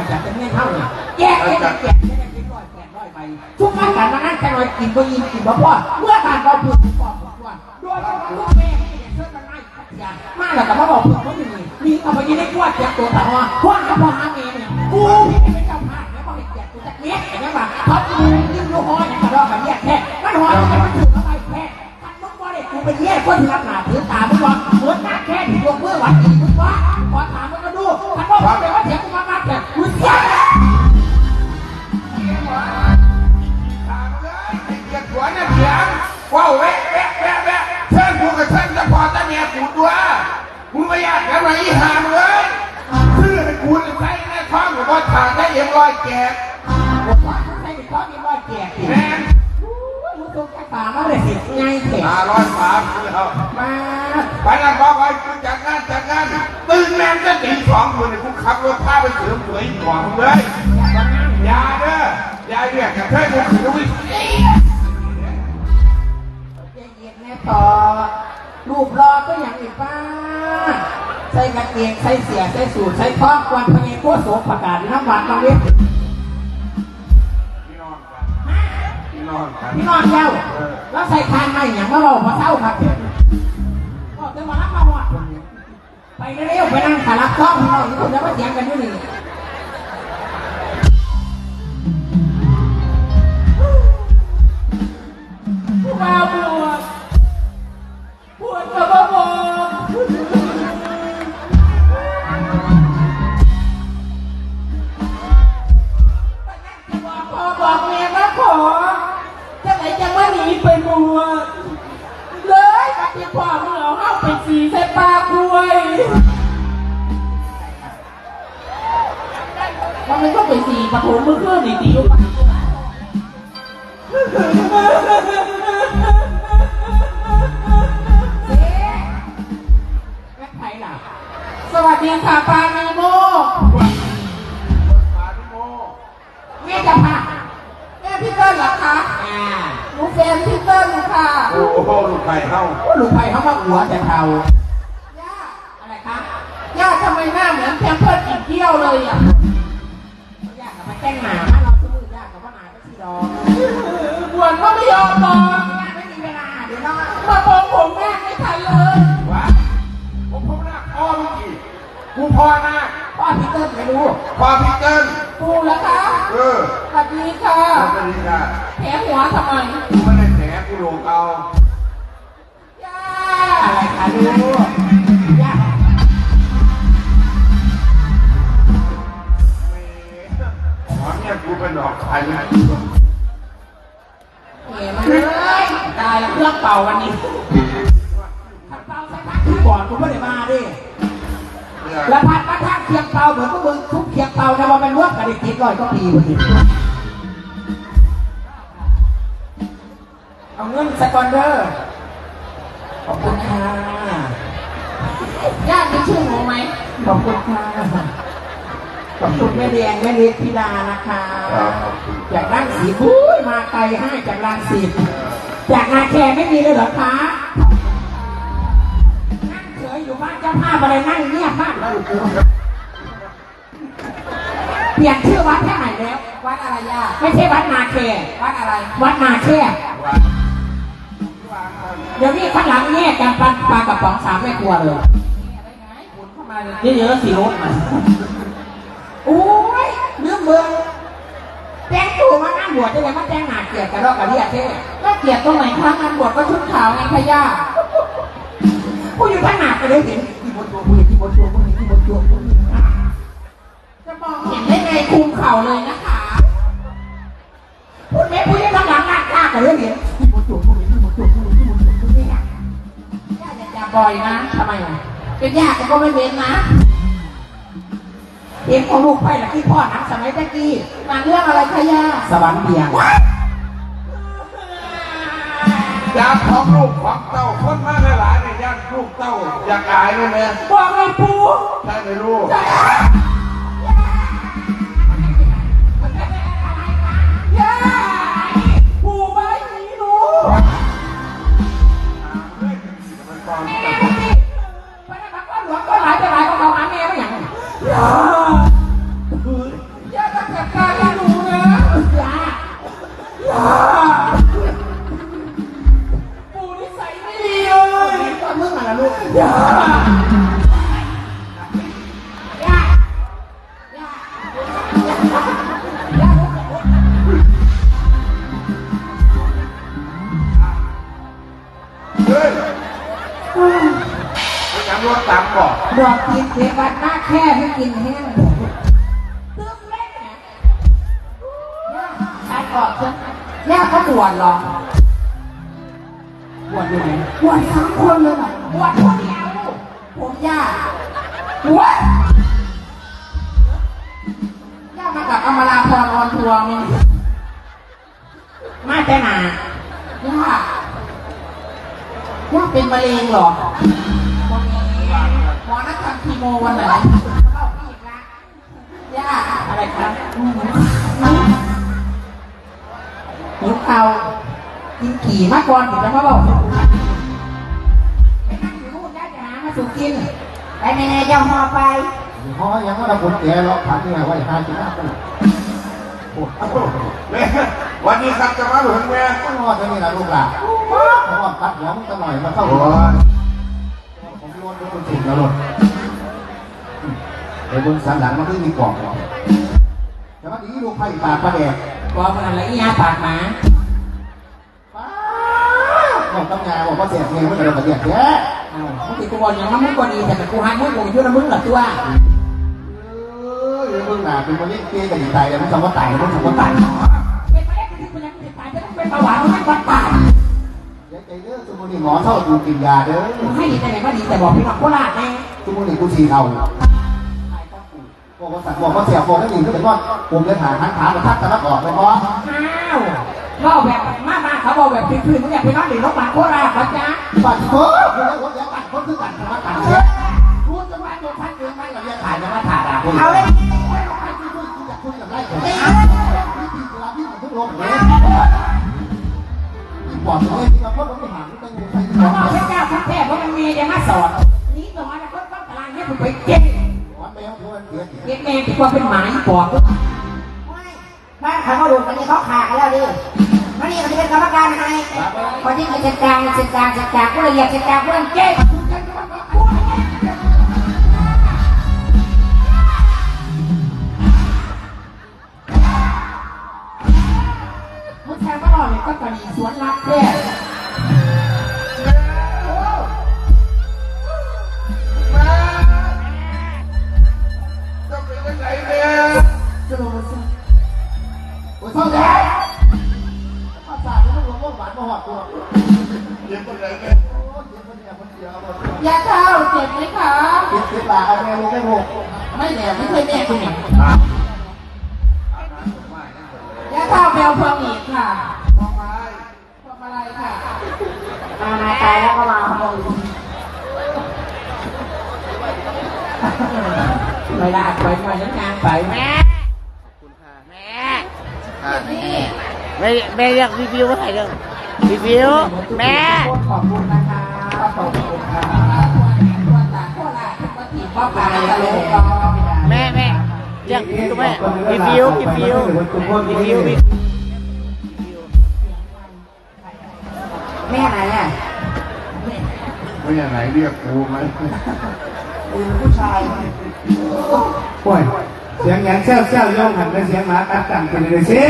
อยจากจะเงี้ยเท่าเนี่ยแยกแยกแยกแยกแยกแยกร้อยแปดร้อยใบทุกมากันมานั่งแค่หน่อยกินก็ยินกินบ่พอเมื่อการก็พูดพูดพูดพูดโดยเฉพาะลูกแม่ที่เชื่อกันง่ายอย่ามาแล้วก็มาบอกเพื่อนเขาอย่างนี้นี่เอาไปยินได้กวาดจกตัวแต่ว่าว่ากับพ่อหาเองเนี่ยกูที่เป็นเจ้าภาพแล้วก็ให้แจกกูจากเนี้ยอย่างเงี้ยว่าเขากูยิ่งรู้ห้อยอย่างกระดอกกับเนี้ยแค่มันหอยมันถือเข้าไปแค่ทันมึงว่าเด็กกูเป็นเนี้ยคนที่รับหนาถือตามึงว่าเหมือนน้าแค่ที่ยกมือวัดอีกมึงว่า ร้อยสามแล้วมาไปนั่นบอกไว้กูจัดงานจัดงานตื่นแม่งจะตีสองคนเนี่ยกูขับรถพาไปเสริมสวยหวมึงเลยอย่าเด้ออย่าเรียกกระเทยกูขืนวิ่งเย็นแน่ต่อรูปรอก็อย่างอีกป้าใส่กางเกงใส่เสียใส่สูทใส่ท้องกวนพเนโกโสประกาศน้ำหวานน้ำเล็ก น้องกันพี่นอนเย้าแล้วใส่ทานไม่อย่างว่าเราพอเท่าครับก็จะมารับมาหอดไปเร็วไปนั่งขาลักท้องพี่น้องทุกคนแล้วมาเสียงกันด้วยนี่ ที่พ่อมึงเอาเข้าไปสีใส่ปากด้วยว่ามันก็ไปสีปะโถมือเครื่องดีดีอยู่ปะสวัสดีค่ะปาเนโม คะอ่าหนูแฟนพี่เติ้ลค่ะโอ้โหลูกไก่เฮาลูกไผ่เขามาหัวแต่เทาย่าอะไรคะย่าทำไมหน้าเหมือนแพมเพิร์ดกินเที่ยวเลยอะย่ากับมาแจ้งหมาถ้าเราซื้อย่ากับว่าหมาก็ชีดองบวนก็ไม่ยอมบอกย่าไม่มีเวลาเดี๋ยวน้องมาโปงผมแม่ไม่ทันเลย วะผมพ่อหน้าพ่อเมื่อกี้กูพ่อหน้า พ่อพี่เติ้ลไม่รู้พ่อพี่เติ้ลปูแล้วคะเออสวัสดีค่ะสวัสดีค่ะแผลหัวทำไมกูไม่ได้แหนกูหลงเอาย่าอะไรคะลูกย่าขอเนี่ยกูเป็นดอกไข่นะเอ๋มาเลยตายแล้วเครื่องเป่าวันนี้ถ้าเป่าสักพักที่ก่อนกูไม่ได้มาดิเนี่ย แล้วพัดมาทางเคียงเป่าเหมือนพวกมึงทุกเคียงเป่านะว่าเป็นรวบกันได้ติดร้อยก็ปีพอดีเอาเงินสกอนเดอร์ขอบคุณค่ะญาติมีชื่อหนูไหมขอบคุณค่ะขอบคุณแม่แดงแม่เล็กพิดานะคะครับขอบคุณจากร่างสีบุ้ยมาไกลให้จากรางสีจากนาแคไม่มีเลยเหรอคะนั่งเฉยอยู่บ้านเจ้าภาพอะไรนั่งเงียบมากเลยเปลี่ยนชื่อวัดแค่ไหนแล้ว วัดอะไรย่าไม่ใช่วัดนาแควัดอะไร วัดนาแคว่าว่าเอาเดี๋ยวนี้ข้างหลังแง่กันปลาปลากระป๋องสามไม่กลัวเลยอะไรไงขุนเข้ามาเลยนี่เยอะสีรถมาโอ้ยเรื่องเบืองแต่งตัวมานั่งบวชจะเลยมาแต่งหนาเกลียดกันรอกกระเดียเท่น่าเกลียดตรงไหนคะงานบวชก็ชุดขาวไงคะย่าผู้อยู่ข้างหน้าก็เลยเห็น ที่บนตัวผู้ที่บนตัวผู้ที่บนตัวผู้จะมองเห็นได้ไงคุมเข่าเลยนะคะผู้แม่ผู้ที่ข้างหลังหน้าตาก็เลยเห็นที่บนตัวผู้ที่บนตัวผู้ที่บนตัวผู้นี่ไงย่าอย่าจับบ่อยนะทำไมอะเป็นญาติก็ไม่เว้นนะเห็นของลูกไปละที่พ่อหนังสมัยตะกี้มาเรื่องอะไรคะย่าสวรรค์เบียงอยากของลูกของเต้าคนมาหลาย ๆเนี่ยญาติลูกเต้าอยากอายเลยแม่บอกเลยปูใช่ไหมลูก อนเมื่อไหร่ล่ะลูกอย่าอย่าอย่าเฮ้ยไปจำรถตามก่อนดอกกินเทวัดหน้าแค่ให้กินแห้งตึ้งเล่นนี่ยย่ากอบจ้ะย่าเขาบวชเหรอ บวชสามคนเลยเหรอบวชคนเดียวผมย่าบวชย่ามากับอมราพรออนทัวร์มั้งมาแต่หนาย่าย่าเป็นมะเร็งเหรอหมอนัดทำคีโมวันไหนเล่าพี่อีกละย่าอะไรครับหิวเอากินขี่มากก่อนถึงจะมาบอก สู่กินไปแน่ๆเจ้าหอไปเพราะยังว่าเราคนแก่เราผ่านที่ไหนไว้ห้าสิบห้าปีโอ้โหแม่วันนี้ครับจะมาเหมือนแม่ต้องรอดจะมีนะลูกหลานเพราะว่าตัดหัวมึงจะหน่อยมาเข้าโอ้หัวยผมโยนไปคนถึงแล้วหลดไอ้บนสันหลังมันก็มีกรอบหรอกแต่ว่าดีลูกไผ่ปากประแดกบอกมันอะไรอีหยาปากหมาป้าบอกตั้งงานบอกว่าเสียเงินไม่กระโดดกระเดียดแย่ เอามึงติดกูบอลอย่างนั้นมึงก็ดีแต่กูหักมึงกูยุ่งนะมึงเหรอตัวเออมึงหนาเป็นคนเล่นเกย์กันอีกตายเลยมึงทำว่าตายมึงทำว่าตายเป็นไปได้คือกูยังติดตายจะต้องเป็นเบาหวานไม่ควรตายเดี๋ยวใจเด้อสมุนีหมอเท่าดูกินยาเด้อให้ดีแต่ไหนก็ดีแต่บอกพี่น้องโคราชแน่สมุนีกูชีเอาบอกว่าสั่งบอกว่าเสียบอกให้หนีก็เป็นว่าผมเลยหาทางขามาทักตะลักออกไปเพราะอ้าวเล่าแบบมามาเขาบอกแบบพื้นๆมึงอยากไปนอนหรือรถบัสโคราชปะจ๊ะปัดเพิ่มคุณแล้วคนยังปัดคนคื เอาเลยอยากคุยกับไล่ผมวิธีเวลาพี่ผมทุกลมเลยปอดเลยที่เราพูดเราไม่หาไม่ต้องใส่เขาบอกพระเจ้าพระแท้เพราะมันมีจะมาสอนนี่ตรงนั้นก็ต้องตารางเนี่ยผมไปเก็บวันแมวทวนเสียเก็บแม่ที่ว่าเป็นหมาอีปอบบ้านเขาก็ดูกันนี่เขาขาดแล้วดิมานี่มันจะเป็นกรรมการให้คนที่กิจการกิจการกิจการผู้ละเอียดกิจการผู้ละเก่ง โอ้ยเท่าไหร่ภาษาที่มันรวมว่าหวานมาหอดตัวเดี๋ยวเป็นยังไงโอ้ยเดี๋ยวคนเดียวคนเดียวยาเท้าเจ็บไหมคะคิดคิดลาเอาแม่ลูกได้หกไม่แหลมไม่เคยแม่คุณเนี่ยยาเท้าแมวพวงอีกค่ะมองไปทำอะไรค่ะมามาตายแล้วก็มาขโมยเวลาไปมายังงานไปแม่แม่ แม่แม่อยากรีวิวอะไรเรื่องรีวิวแม่ขอบคุณนะคะขอบคุณค่ะตัวตาโคราชปกติป้าปลาตะโลกแม่แม่อยากรีวิวแม่รีวิวรีวิวรีวิวรีวิวแม่ไหนอะไม่ยังไงเรียกกูไหมผู้ชายโอ้ย เสียงแหงแซ่วแซ่วย่องหันไปเสียงหมาตัดต่างกันเลยสิ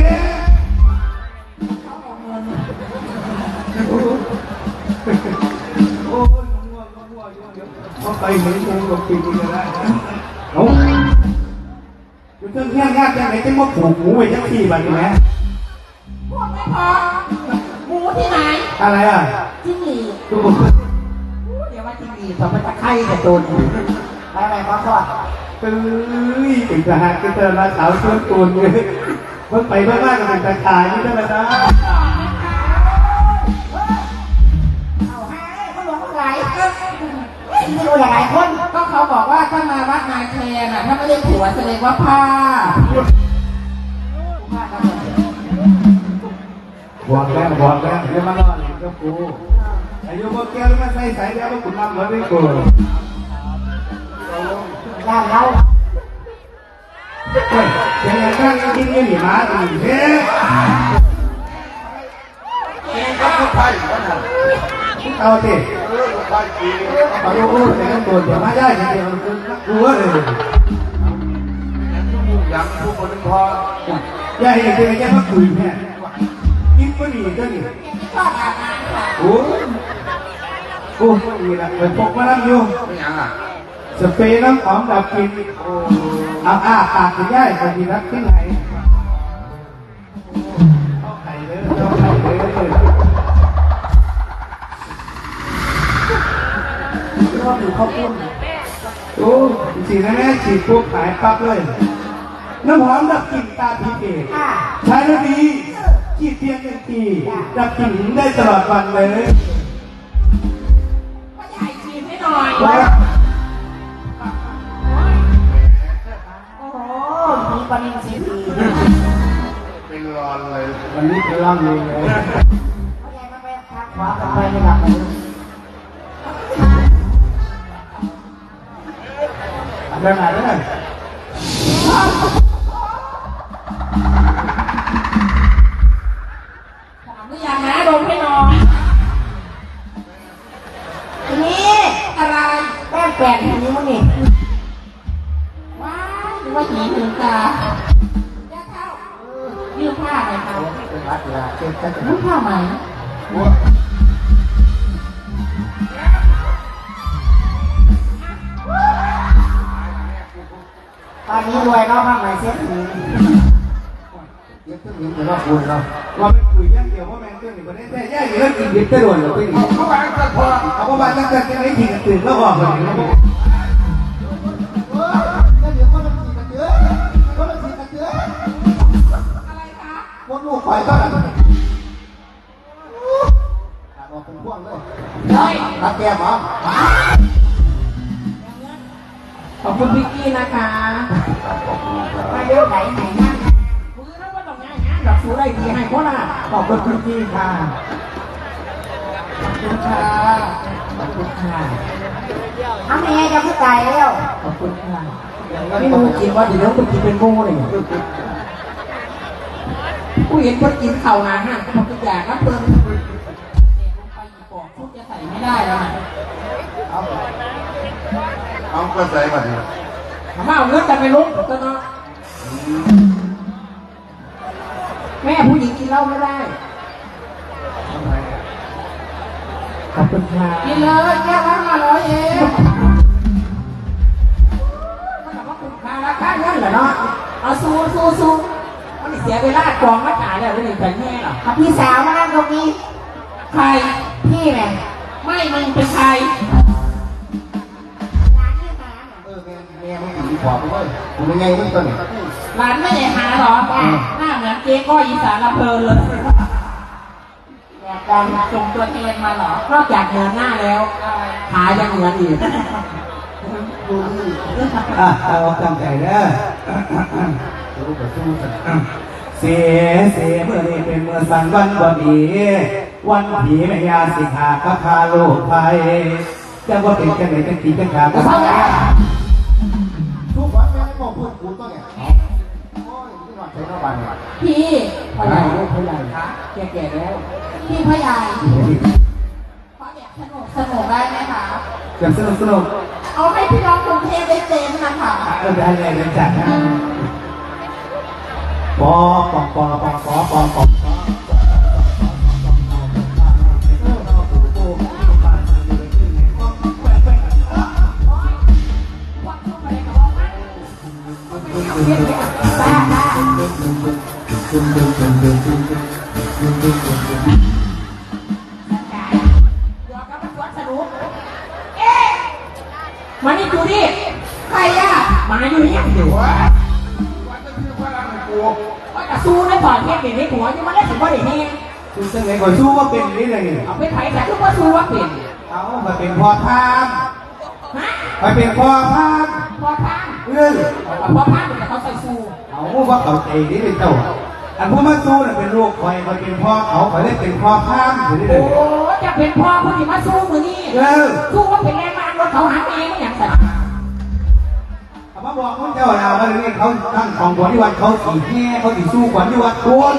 เขาไปเหมือนงูกับปีกันแล้โอ้ยอยู่เทิงแค่งยานจังไหนจะมาผูกหมูไว้ยังที่บ้านไหมพวกไม่พอหมูที่ไหน อะไรอะจิ้งหรีดเดี๋ยวว่าจิ้งหรีดทำมันตะไคร้แต่ตัวนี้ไปไปขอโทษ เอ้ยเป็นทหารก็เจอมาสาวชวนตูนเลยเพิ่งไปเมื่อวานก็เป็นตาขายนี่ได้แล้วนะเอาให้เขาหลวงเขาไหลไม่รู้อย่างไรคนก็เขาบอกว่าถ้ามาวัดนาแคร์น่ะถ้าไม่ได้ผัวแสดงว่าผ้าบอกแล้วบอกแล้วเดี๋ยวมาล่อหลิงกับกูอายุบ่แก่แล้วมาใส่สายเดียวว่ากูนำเหมือนไม่กู ย่านเราเฮ้ยยังไงก็ยังกินยังหนีมาอีกเฮ้ยก็ลูกไผ่ก็นั่เอาสิเออลูกไผ่จีขอรู้ว่าแต่งตัวเดี๋ยวมาได้เดี๋ยวกลัวเลยยังผู้คนพอย่าเห็นเลยแค่มาคุยแค่กินก็ดีก็ดีชอบอาบน้ำค่ะโอ้โอ้ดีละไปพกมาลังอยู่ไม่ยังอะ สเปรย์น้ำหอมดับกลิ่นเอาอ้าปากกันย่ายไปดีรักที่ไหนเอาไข่เลยเอาไข่เลยรวมถึงข้าวปุ้นโอ้ฉีดนะแม่ฉีดปุ๊บหายปั๊บเลย น้ำหอมดับกลิ่นตาพีเกค่ะใช้แล้วดีฉีดเพียงหนึ่งทีดับกลิ่นได้ตลอดวันเลยพ่อใหญ่ฉีดให้หน่อย มีปนินสีดีเป็นรอนเลย วันนี้จะร่ำเลยเลยพ่อใหญ่มาไปทางขวากันไปไม่หลับเลยเดินหน้าเดินห ลาเจ็บก็จะยืมผ้าไหมตอนนี้รวยเนาะบ้างไหมเซ็ตนี้เจ็บก็มีแต่ว่าคุณเนาะว่าไม่คุยอย่างเดียวว่าแมงเรื่องนี้ประเด็นแต่แย่อยู่แล้วกินดิบจะโดนหรือไม่ดีเขาวางตะพอเอาประมาณนั้นกันจะไม่ทิ้งตื่นแล้วออกเลยเออแรับแก้มหรอขอบคุณพิกกี้นะคะมาเรื่องไหนไหนนั่งมือแล้วว่าต้องง่ายนะดอกสูได้ดีให้คนละขอบคุณพิกกี้ค่ะขอบคุณค่ะขอบคุณค่ะทำยังไงจะผู้ตายแล้วขอบคุณค่ะพี่มูกินว่าเดี๋ยวคุณกินเป็นโม่เลยผู้เห็นคนกินเข่าหาห่างก็บอกทุกอย่างนะเพิ่ม ไม่ได้แล้วนะเอาก็ใส่มาดิถามว่าเอาเงินกันไปลุกก็เนาะแม่ผู้หญิงกินเหล้าไม่ได้ขอบคุณค่ะกินเลยแก้วละห้าร้อยเองมันแบบว่าคุณค่าราคาเงินเหรอเนาะเอาสู้สู้สู้มันเสียเวลากองมาจ่ายแล้วเลยแต่แม่หรอกับพี่สาวมานั่งตรงนี้ใครพี่แม่ ไม่มึงเป็นใครร้านที่หาเออแม่แม่ไม่ถึงขอบเลยผมเป็นไงมึงตัวนี้ร้านไม่ได้หาหรอหน้าเหมือนเจ๊ก้อยอีสานละเพลินเลยอยากกันส่งตัวแทนมาเหรอนอกจากเหนือหน้าแล้วขายังเหนืออีกอะเอาตั้งใจเด้อรู้กับสู้กันเสียเสียเมื่อนี้เป็นเมื่อสันวันบดี วันผีแม่ยาสิขาก็พาโลกไปจะว่าเป็นกันไหนกันตีกันขาก็พาทุกวันแม่ไม่บอกพูดกูตัวเนี่ยโอ้ยที่นอนใช้นอนบ้านเนี่ยพี่พ่อใหญ่ลูกพ่อใหญ่คะแก่ๆแล้ว พี่พ่อใหญ่ขอแบบสนุกสนุกได้ไหมคะจะสนุกสนุกเอาให้พี่น้องกรุงเทพได้เต็มนะคะเออได้เลยเดี๋ยวจัดนะปอปอปอปอปอปอ เลยเอาไปไถ่แต่ทุกว่าสู้ว่าเปลี่ยนเอามาเป็นพ่อทามฮะมาเป็นพ่อทามพอพังเอ้ยเอาพอพังแต่เขาใส่สู้เอาว่าเขาใจนี่เป็นเจ้าอันผู้มาสู้น่ะเป็นลูกคอยมาเป็นพ่อเขาเขาได้เป็นพ่อทามอยู่นี่เลโอ้ยจะเป็นพ่อผู้ที่มาสู้มือนี่เออสู้ว่าเป็นแรงงานรถเขาหาเองอย่างสัตว์เอามาบอกคุณเจ้าเอามาเรียกเขาตั้งของบวชที่วัดเขาสีแห่เขาสีสู้ก่อนที่วัดกวน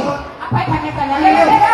เ